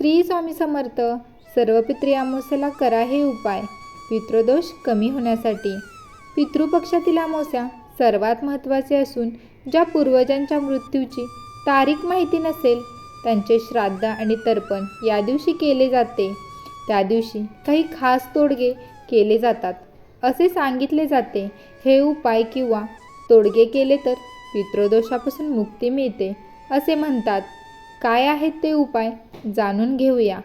श्री स्वामी समर्थ सर्व पित्री अमावस्याला करा हे उपाय. पितृदोष कमी होण्यासाठी. पितृपक्षातील अमावस्या सर्वात महत्त्वाचे असून ज्या पूर्वजांच्या मृत्यूची तारीख माहिती नसेल त्यांचे श्राद्ध आणि तर्पण या दिवशी केले जाते. त्या दिवशी काही खास तोडगे केले जातात. असे सांगितले जाते हे उपाय किंवा तोडगे केले तर पितृदोषापासून मुक्ती मिळते असे म्हणतात. काय आहेत ते उपाय जाणून घेऊया.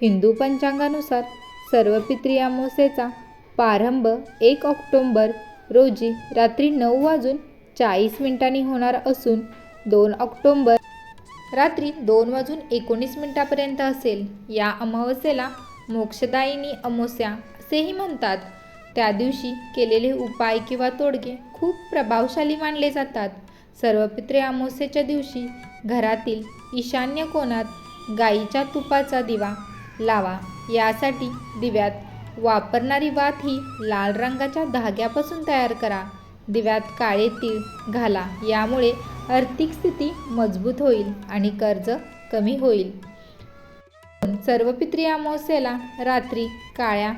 हिंदू पंचांगानुसार सर्व पितृ अमावस्येचा प्रारंभ एक ऑक्टोंबर रोजी रात्री नऊ वाजून चाळीस मिनिटांनी होणार असून दोन ऑक्टोंबर रात्री दोन वाजून एकोणीस मिनिटापर्यंत असेल. या अमावस्येला मोक्षदायिनी अमावस्या असेही म्हणतात. त्या दिवशी केलेले उपाय किंवा तोडगे खूप प्रभावशाली मानले जातात. सर्व पित्रे अमावस्येच्या दिवशी घरातील ईशान्य कोणात गाईच्या तुपाचा दिवा लावा. यासाठी दिव्यात वापरणारी वात ही लाल रंगाच्या धाग्यापासून तयार करा. दिव्यात काळे तीळ घाला. यामुळे आर्थिक स्थिती मजबूत होईल आणि कर्ज कमी होईल. सर्व पित्री अमावस्येला रात्री काळ्या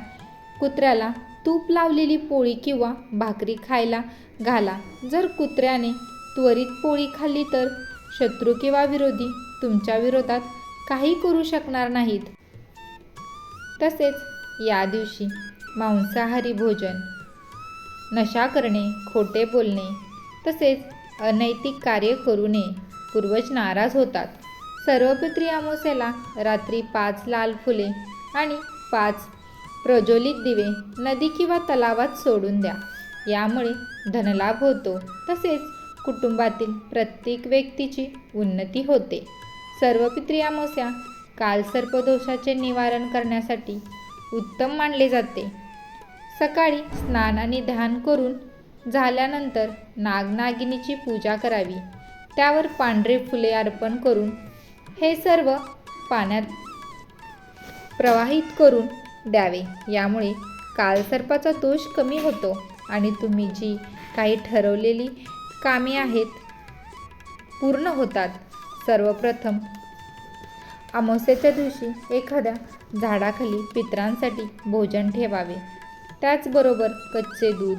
कुत्र्याला तूप लावलेली पोळी किंवा भाकरी खायला घाला. जर कुत्र्याने त्वरित पोळी खाल्ली तर शत्रू किंवा विरोधी तुमच्या विरोधात काही करू शकणार नाहीत. तसेच या दिवशी मांसाहारी भोजन नशा करणे खोटे बोलणे तसेच अनैतिक कार्य करू नये पूर्वज नाराज होतात. सर्वपित्री पित्री रात्री पाच लाल फुले आणि पाच प्रज्वलित दिवे नदी किंवा तलावात सोडून द्या. यामुळे धनलाभ होतो. तसेच कुटुंबातील प्रत्येक व्यक्तीची उन्नती होते. सर्व पित्रियामोस्या कालसर्पदोषाचे निवारण करण्यासाठी उत्तम मानले जाते. सकाळी स्नान आणि ध्यान करून झाल्यानंतर नागनागिनीची पूजा करावी. त्यावर पांढरे फुले अर्पण करून हे सर्व पाण्यात प्रवाहित करून द्यावे. यामुळे कालसर्पाचा दोष कमी होतो आणि तुम्ही जी काही ठरवलेली कामे आहेत. पूर्ण होतात. सर्वप्रथम अमावस्येच्या दिवशी एखाद्या झाडाखाली पितरांसाठी भोजन ठेवावे. त्याचबरोबर कच्चे दूध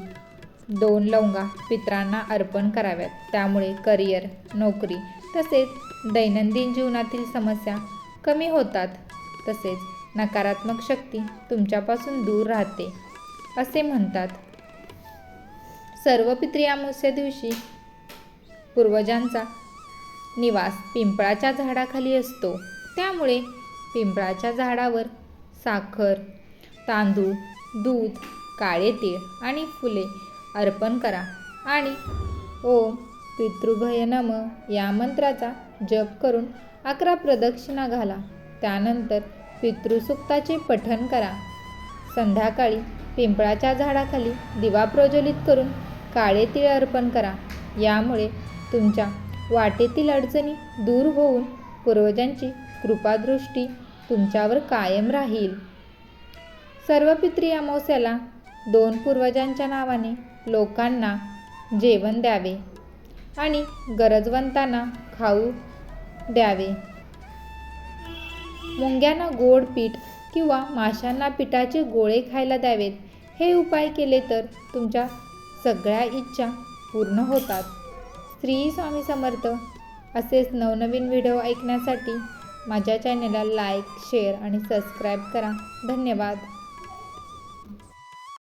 दोन लवंगा पितरांना अर्पण कराव्यात. त्यामुळे करिअर नोकरी तसेच दैनंदिन जीवनातील समस्या कमी होतात. तसेच नकारात्मक शक्ती तुमच्यापासून दूर राहते असे म्हणतात. सर्व पित्री अमावस्या दिवशी पूर्वजांचा निवास पिंपळाच्या झाडाखाली असतो. त्यामुळे पिंपळाच्या झाडावर साखर तांदूळ दूध काळे तीळ आणि फुले अर्पण करा आणि ओम पितृभय नम या मंत्राचा जप करून अकरा प्रदक्षिणा घाला. त्यानंतर पितृसुक्ताचे पठण करा. संध्याकाळी पिंपळाच्या झाडाखाली दिवा प्रज्वलित करून काळे तीळ अर्पण करा. यामुळे तुमच्या वाटेतील अडचणी दूर होऊन पूर्वजांची कृपादृष्टी तुमच्यावर कायम राहील. सर्व पित्री अमावस्याला दोन पूर्वजांच्या नावाने लोकांना जेवण द्यावे आणि गरजवंतांना खाऊ द्यावे. मुंग्यांना गोड पीठ किंवा माशांना पिठाचे गोळे खायला द्यावेत. हे उपाय केले तर तुमच्या सगळ्या इच्छा पूर्ण होतात. श्री स्वामी समर्थ असेच नवनवीन व्हिडिओ ऐकण्यासाठी माझ्या चॅनलला लाईक शेअर आणि सबस्क्राईब करा. धन्यवाद.